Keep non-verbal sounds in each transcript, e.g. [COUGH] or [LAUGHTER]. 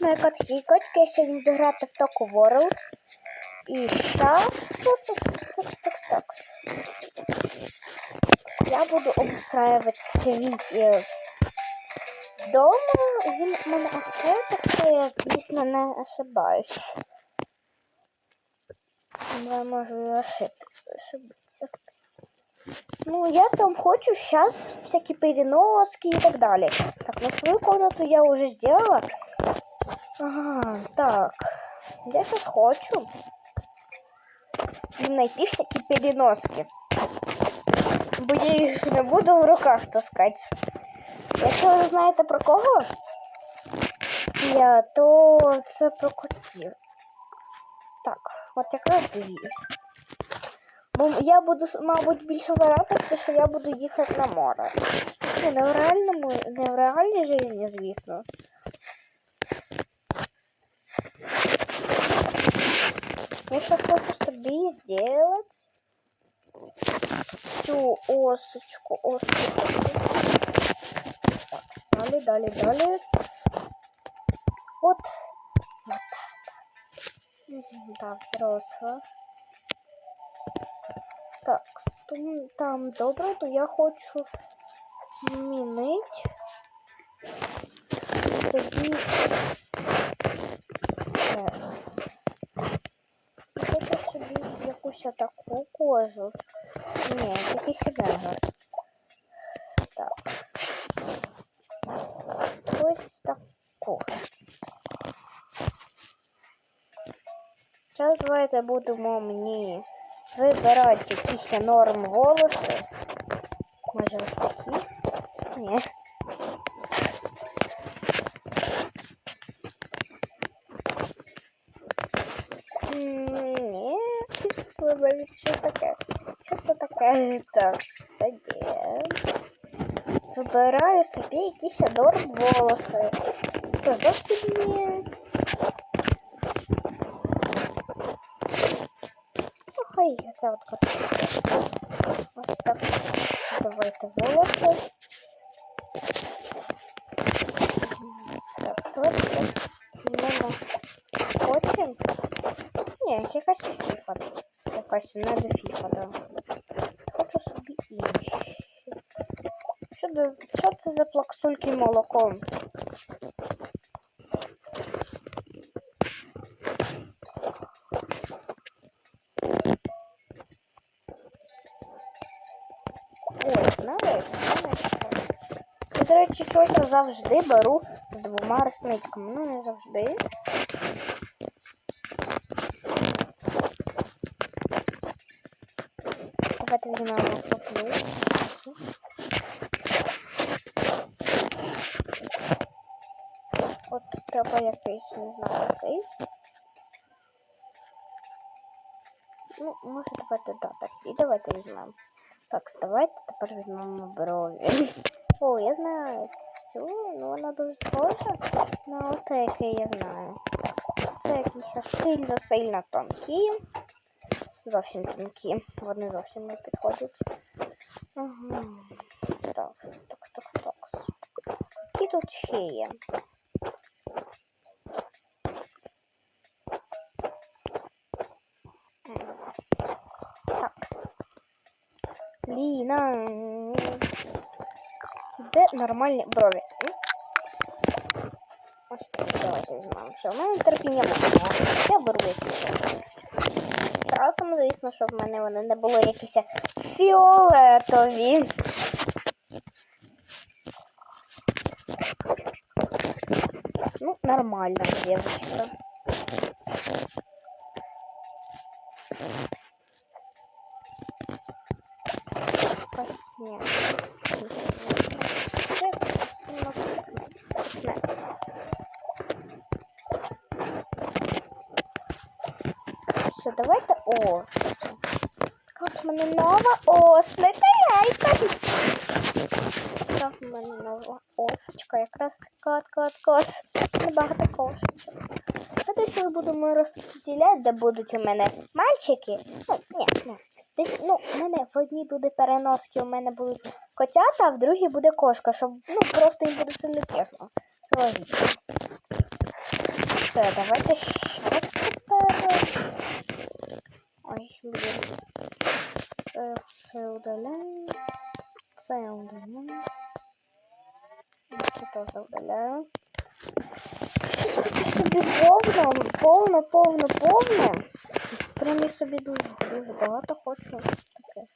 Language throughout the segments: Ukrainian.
Моя котки, котики, я сьогодні буду грати в Току World. І щас... Так, Я буду обустраивать свій е, дом. Він в мене оце, так що я, звісно, не ошибаюсь. Я можу і ошиб... ошибиться. Ну, я там хочу сейчас всякие переноски и так далее. Так, ну свою комнату я уже сделала. Ага, так. Я сейчас хочу найти всякие переноски. Бо я їх не буду в руках таскати. Якщо ви знаєте про кого, я, то це про котів. Так, от якраз дві. Бо я буду, мабуть, більше виратися, що я буду їхати на море. Ну, не в реальному, не в реальній житті, звісно. Я ще хочу собі зробити цю осочку, осочку. Так, далі, далі, далі. От. Вот так. Так, взросла. Так, там, там добре, то я хочу змінити собі якусь таку кожу. Ні, тільки себе. Так. Ось таку. Зараз давайте будемо мені вибирати якісь норм голоси. Може ось такі? Ні. Так, тоді. Вибираю собі якісь норм волоси. Це зовсім ні. Ну, хай це от косметика. Ось так. Давайте волоси. Так, точно. У мене потім. Ні, якась фіфа. Якась не до фіфа, да. За, що це за плаксульки молоком? До речі, щось я завжди беру з двома ресницьками. Ну, не завжди. Давайте візьмемо соплю. От тут треба якийсь, не знаю, який. Ну, може давайте да, так. І давайте візьмемо. Так, давайте тепер візьмемо брові. [LAUGHS] О, я знаю цю, ну вона дуже схожа на оте, яке я знаю. Це якісь сильно-сильно тонкі. Зовсім тонкі. Вони зовсім не підходять. Ага. Так, так, так, так. Які тут ще є? Так. Ліна. Де нормальні брові? Ось так, давайте візьмемо. Все, у мене терпіння мало. Я беру. Часом, звісно, щоб в мене вони не були якісь фіолетові. Ну, нормально, девочка. Ось, ні. Все, давайте о. Як в мене нова ослика яйка. Так, в мене нова осочка, якраз кот, кот, кот. Небагато кошечок. Давайте зараз будемо розподіляти, де будуть у мене мальчики. Ну, ні, ні. Десь, ну, у мене в одній буде переноски, у мене будуть котята, а в другій буде кошка, щоб ну просто їм буде сильно тісно. Це. Все, давайте щас тепер. Блін. Це, це удаляємо. Це удаляємо. Це теж удаляю. Хочу собі повно, повно. Прям я собі дуже, дуже багато хочу таке.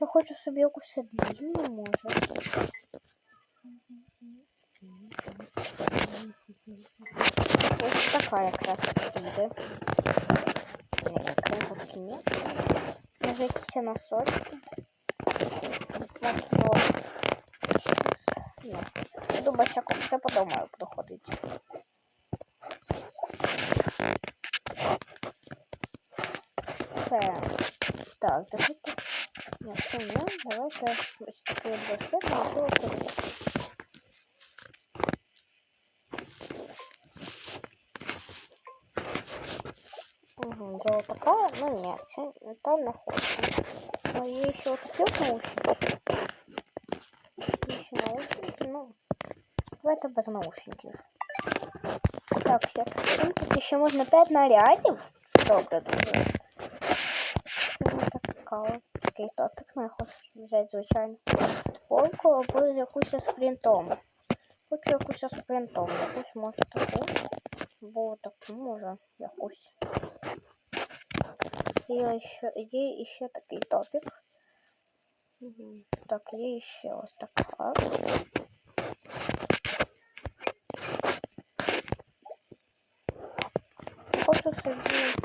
Я хочу собі якусь длінну, може. Ось така якраз піде. Кринку ні. Може якісь носочки. Я думаю, всяко це подумаю, буду ходити. Все. Так, давайте. Ні. Давайте ось таку Угу, я вот такая, ну нет, це- та не хочу. А є ще от такі от наушники. Є ще наушники, ну. Давайте без наушників. Так, все. Там тут ще можна 5 нарядів. Добре, дуже. Ну, така от, такий топік, ну я хочу взяти, звичайно. Футболку або якусь з принтом. Хочу якусь з принтом. Якусь може таку. Або таку може якусь. Є ще, є ще такий топік. Мгм. Так, є ще ось така. Хочу собі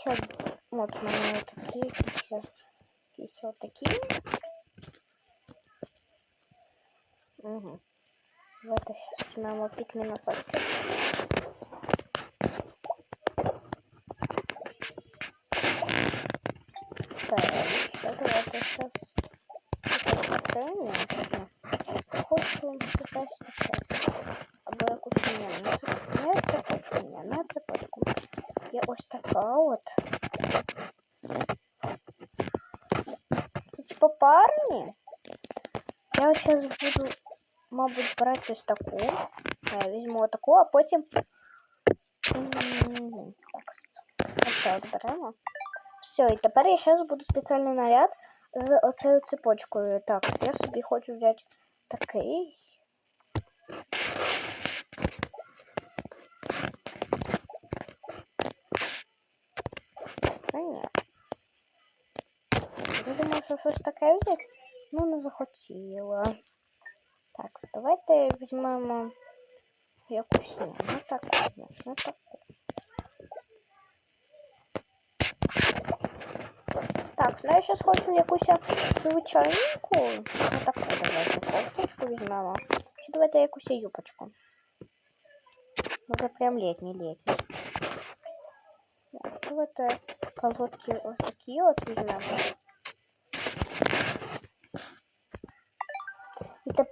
ще от у мене такі якісь якісь отакі. Угу. Давайте сейчас візьмемо пікні носочки. парні. Я зараз буду, мабуть, брати ось таку. Я візьму таку, а потім. М, Так, оце от беремо. Все, і тепер я зараз буду спеціальний наряд з оцею цепочкою. Так, я собі хочу взяти такий. Це ні. Я думаю, що щось таке взяти, ну не захотіла. Так, давайте візьмемо якусь ні, не таку, ні, не таку. Так, ну я зараз хочу якусь звичайненьку. Ну таку давайте кофточку візьмемо. Чи давайте якусь юбочку. Уже прям летний летний. Так, давайте колготки ось такі от візьмемо.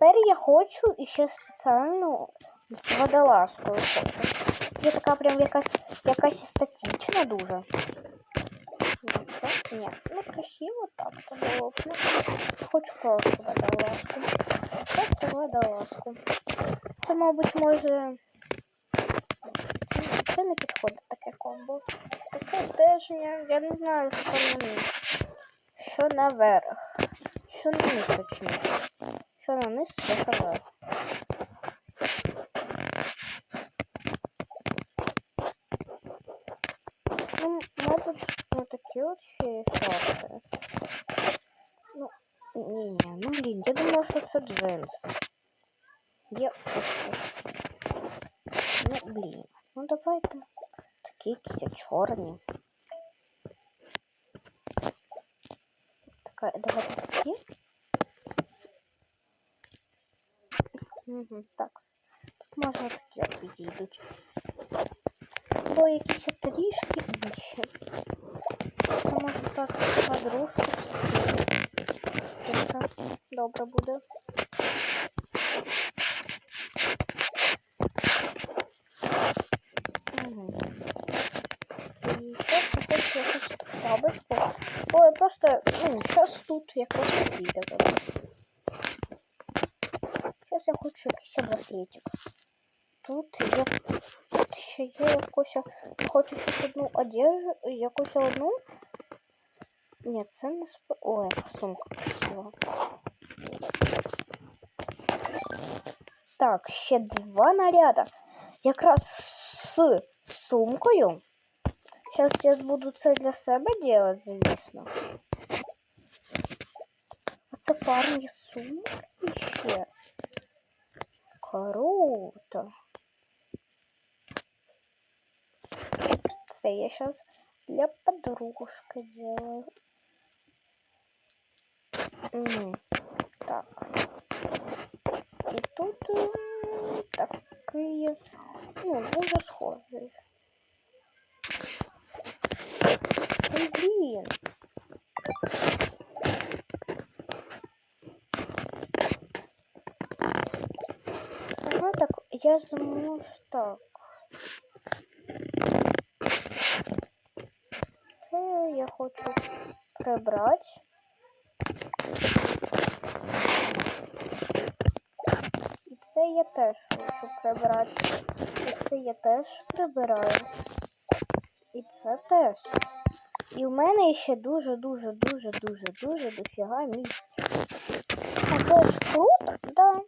Тепер я хочу іще спеціальну з водолазкою хочу. Є така прям якась якась естетична дуже. Ні. Ну красиво так то було. Ну, хочу просто водолазку. Просто водолазку. Це, мабуть, може. Це- не підходить таке комбо. Таке теж ні. Я не знаю, що на низ. Що наверх. Що на низ точніше. Що на низ, що наверх. Ну, мабуть, ну такі от ще є шорти. Ну, ні, ні, ну блін, я думала, що це джинси. Є ось такі. Ну, блін. Ну давайте. Такі якісь чорні. Угу, так. Тут можна такі підійдуть. Бо якісь трішки інші. Це може так подружку. Якраз добре буде. Угу. І просто хочу якусь бабочку. Бо я просто, ну, Зараз я хочу якийсь пакетик. Тут є тут ще є якусь. Хочу щось одну одежду, якусь одну. Ні, це не сп... Ой, яка сумка красива. Так, ще два наряда. Якраз з сумкою. Сейчас я буду це для себе делать, звісно. А це парні сумки ще. Круто. Це я сейчас для подружки делаю. Так. Зможу так. Це я хочу прибрати. І це я теж хочу прибрати. І це я теж прибираю. І це теж. І в мене ще дуже, дуже, дуже, дуже, дуже дофіга місця. А це ж круто, да.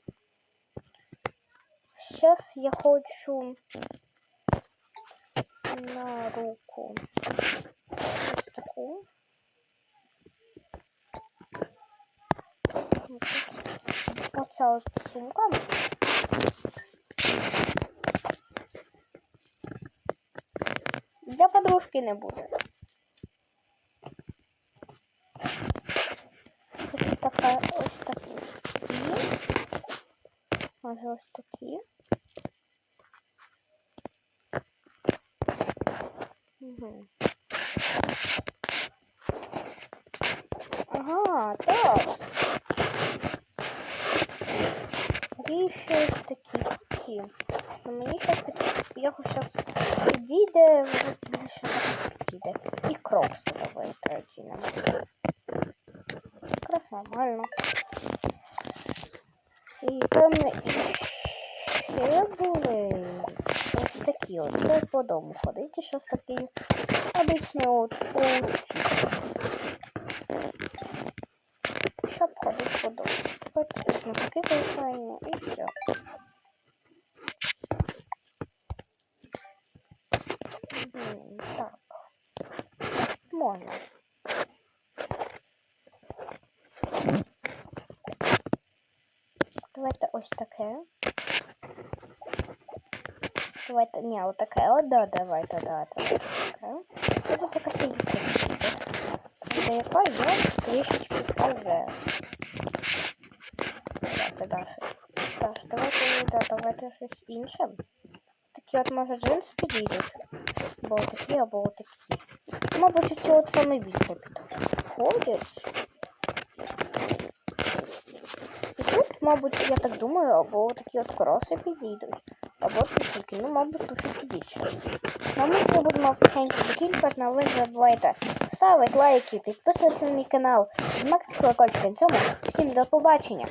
Я хочу на руку ось таку. Оця ось сумка. Для подружки не буде. Ось така, ось такі. Може ось такі. Ага, так. Є ще такі. Ну, мені щас такі, я щас підійде, більше так підійде. І крокси давайте одінемо. Якраз нормально. І там ще були такі от. Це по дому ходить, і щось такий обичний от. Щоб ходити по дому. Ось носки звичайно і все. Так. Можна. Давайте ось таке. Давайте, ні, отаке, от, да, давайте, да, давайте таке. Це буде така сидіти. Де яка я трішечки хазе. Давайте, Даша. Даша, давайте, да, давайте щось інше. Такі от, може, джинси підійдуть. Або такі, або такі. Мабуть, оці от саме більше підходять. І тут, мабуть, я так думаю, або такі от кроси підійдуть, або тушки. Ну, мабуть, тушки більше. На ми будемо потихеньку закінчувати, але ви забувайте ставити лайки, підписуватися на мій канал, жмакти колокольчик. На цьому всім до побачення.